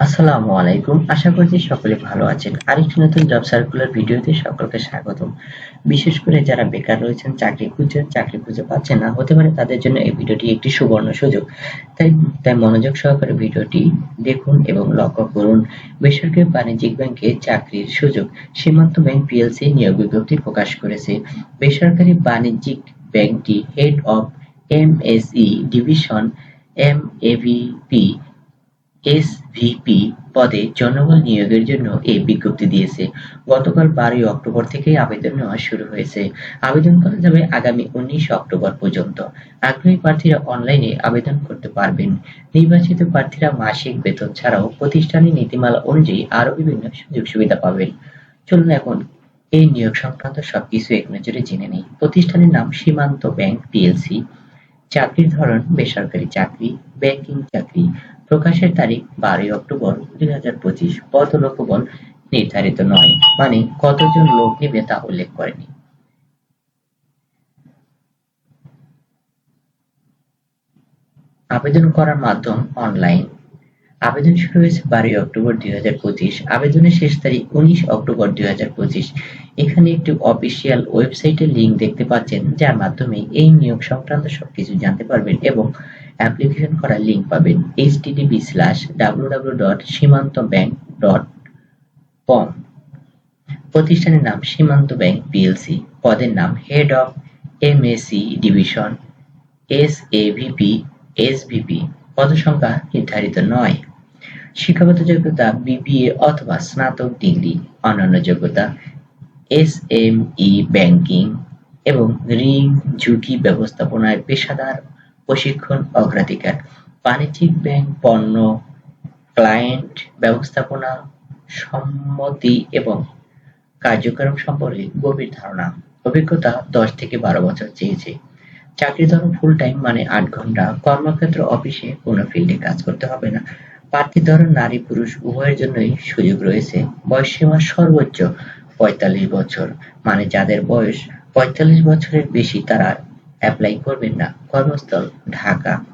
আসসালামু আলাইকুম। আশা করছি সকলে ভালো আছেন। আরেকটি নতুন জব সার্কুলার ভিডিওতে সকলকে স্বাগতম। বিশেষ করে যারা বেকার রয়েছেন, চাকরি খুঁজছেন, চাকরি খুঁজে পাচ্ছেন না, হতে পারে তাদের জন্য এই ভিডিওটি একটি সুবর্ণ সুযোগ। তাই তাই মনোযোগ সহকারে ভিডিওটি দেখুন এবং লক্ষ্য করুন। বেসরকারি বাণিজ্যিক ব্যাংকে চাকরির সুযোগ। সীমান্ত ব্যাংক পিএলসি নিয়োগ বিজ্ঞপ্তি প্রকাশ করেছে। বেসরকারি বাণিজ্যিক ব্যাংকটি head of MSE division M AVP SVP পদে জনবল নিয়োগের জন্য এই বিজ্ঞপ্তি দিয়েছে। গতকাল বারোই অক্টোবর থেকেই আবেদন নেওয়া শুরু হয়েছে। আবেদন করা যাবে আগামী উনিশ অক্টোবর পর্যন্ত। আগ্রহী প্রার্থীরা অনলাইনে আবেদন করতে পারবেন। নির্বাচিত প্রার্থীরা মাসিক বেতন ছাড়াও প্রতিষ্ঠানের নীতিমালা অনুযায়ী আরও বিভিন্ন সুযোগ সুবিধা পাবেন। চলুন এখন এই নিয়োগ সংক্রান্ত সবকিছু এক নজরে জেনে নেই। প্রতিষ্ঠানের নাম সীমান্ত ব্যাংক পিএলসি। চাকরির ধরন বেসরকারি চাকরি, ব্যাংকিং চাকরি প্রকাশের তারিখ বারোই অক্টোবর দুই হাজার পঁচিশ। লোকবল নির্ধারিত নয় মানে কতজন লোক নিবে তা উল্লেখ করেনি। আবেদন করার মাধ্যম অনলাইন। আবেদন শুরু হয়েছে বারোই অক্টোবর দুই হাজার পঁচিশ। আবেদনের শেষ তারিখ উনিশ অক্টোবর দুই হাজার পঁচিশ। এখানে একটি অফিসিয়াল ওয়েবসাইটের লিঙ্ক দেখতে পাচ্ছেন, যার মাধ্যমে এই নিয়োগ সংক্রান্ত সবকিছু জানতে পারবেন এবং অ্যাপ্লিকেশন করার লিঙ্ক পাবেন http slash dot Simanta bank dot প্রতিষ্ঠানের নাম সীমান্ত ব্যাংক পিএলসি পদের নাম head of MAC division S A VP S VP পদসংখ্যা নির্ধারিত নয়। শিক্ষাগত যোগ্যতা বিবিএ অথবা স্নাতক ডিগ্রি, অন্যান্য যোগ্যতা এস এম ই ব্যাংকিং এবং ঋণ ঝুঁকি ব্যবস্থাপনায় পেশাদার প্রশিক্ষণ অগ্রাধিকার। বাণিজ্যিক ব্যাংক, পণ্য, ক্লায়েন্ট, ব্যবস্থাপনা, সম্মতি এবং কার্যক্রম সম্পর্কে গভীর ধারণা। অভিজ্ঞতা দশ থেকে বারো বছর চেয়েছে। চাকরি ধরো ফুল টাইম মানে আট ঘণ্টা। কর্মক্ষেত্র অফিসে কোনো ফিল্ডে কাজ করতে হবে না। প্রার্থী ধরন নারী, পুরুষ, উভয়ের জন্যই সুযোগ রয়েছে। বয়স সীমা সর্বোচ্চ পঁয়তাল্লিশ বছর। মানে যাদের বয়স পঁয়তাল্লিশ বছরের বেশি তারা অ্যাপ্লাই করবেন না। কর্মস্থল, ঢাকা।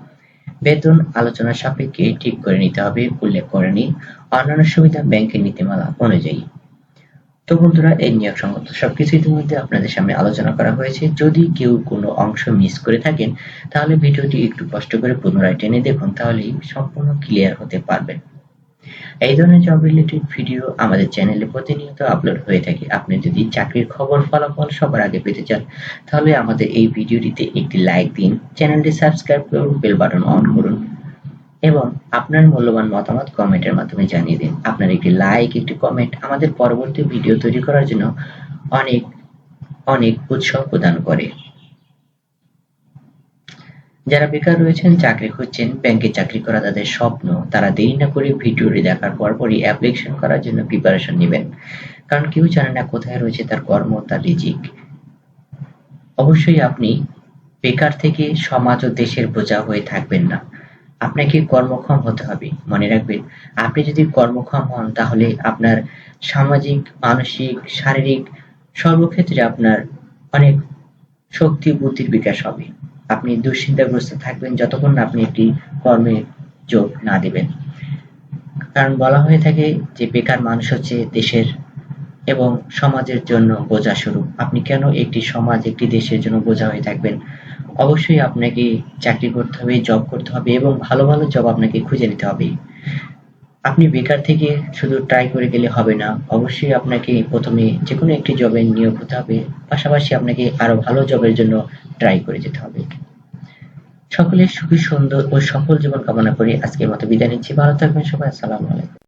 বেতন আলোচনা সাপেক্ষে ঠিক করে নিতে হবে, উল্লেখ করেনি অন্যান্য সুবিধা ব্যাংকের নীতিমালা অনুযায়ী। তো বন্ধুরা, এই নিয়োগ সংক্রান্ত সবকিছু ইতিমধ্যে আপনাদের সামনে আলোচনা করা হয়েছে। যদি কেউ কোনো অংশ মিস করে থাকেন, তাহলে ভিডিওটি একটু কষ্ট করে পুনরায় টেনে দেখুন, তাহলেই সম্পূর্ণ ক্লিয়ার হতে পারবেন। এই ধরনের জব রিলেটেড ভিডিও আমাদের চ্যানেলে প্রতিনিয়ত আপলোড হয়ে থাকে। আপনি যদি চাকরির খবর, ফলাফল সবার আগে পেতে চান, তাহলে আমাদের এই ভিডিওটিতে একটি লাইক দিন চ্যানেলটি সাবস্ক্রাইব করুন বেল বাটন অন করুন এবং আপনার মূল্যবান মতামত কমেন্টের মাধ্যমে জানিয়ে দিন। আপনার একটি লাইক একটি কমেন্ট আমাদের পরবর্তী ভিডিও তৈরি করার জন্য অনেক অনেক উৎসাহ প্রদান করে। যারা বেকার রয়েছেন, চাকরি খুঁজছেন, ব্যাংকে চাকরি করা তাদের স্বপ্ন, তারা দেরি না করে ভিডিওটি দেখার পরপরই অ্যাপ্লিকেশন করার জন্য প্রিপারেশন নেবেন। কারণ কেউ জানে না কোথায় রয়েছে তার কর্ম, তার রিজিক। অবশ্যই আপনি বেকার থেকে সমাজ ও দেশের বোঝা হয়ে থাকবেন না। আপনাকে কর্মক্ষম হতে হবে, মনে রাখবেন। আপনি যদি কর্মক্ষম হন, তাহলে আপনার সামাজিক, মানসিক, শারীরিক সর্বক্ষেত্রে আপনার অনেক শক্তি বুদ্ধির বিকাশ হবে। আপনি দুশ্চিন্তাগ্রস্ত থাকবেন যতক্ষণ না আপনি একটি কর্মে যোগ না দিবেন। কারণ বলা হয়ে থাকে যে বেকার মানুষ হচ্ছে দেশের এবং সমাজের জন্য বোঝা শুরু। আপনি কেন একটি সমাজ, একটি দেশের জন্য বোঝা হয়ে থাকবেন? অবশ্যই আপনাকে চাকরি করতে হবে জব করতে হবে এবং ভালো ভালো জব আপনাকে খুঁজে নিতে হবে। আপনি বেকার থেকে শুধু ট্রাই করে গেলে হবে না, অবশ্যই আপনাকে প্রথমে যে কোনো একটি জবে নিয়োগ হতে হবে। পাশাপাশি আপনাকে আরও ভালো জবের জন্য ট্রাই করে যেতে হবে। সকলের সুখী, সুন্দর ও সফল জীবন কামনা করে আজকের মতো বিদায় নিচ্ছি। ভালো থাকবেন সবাই। আসসালামু আলাইকুম।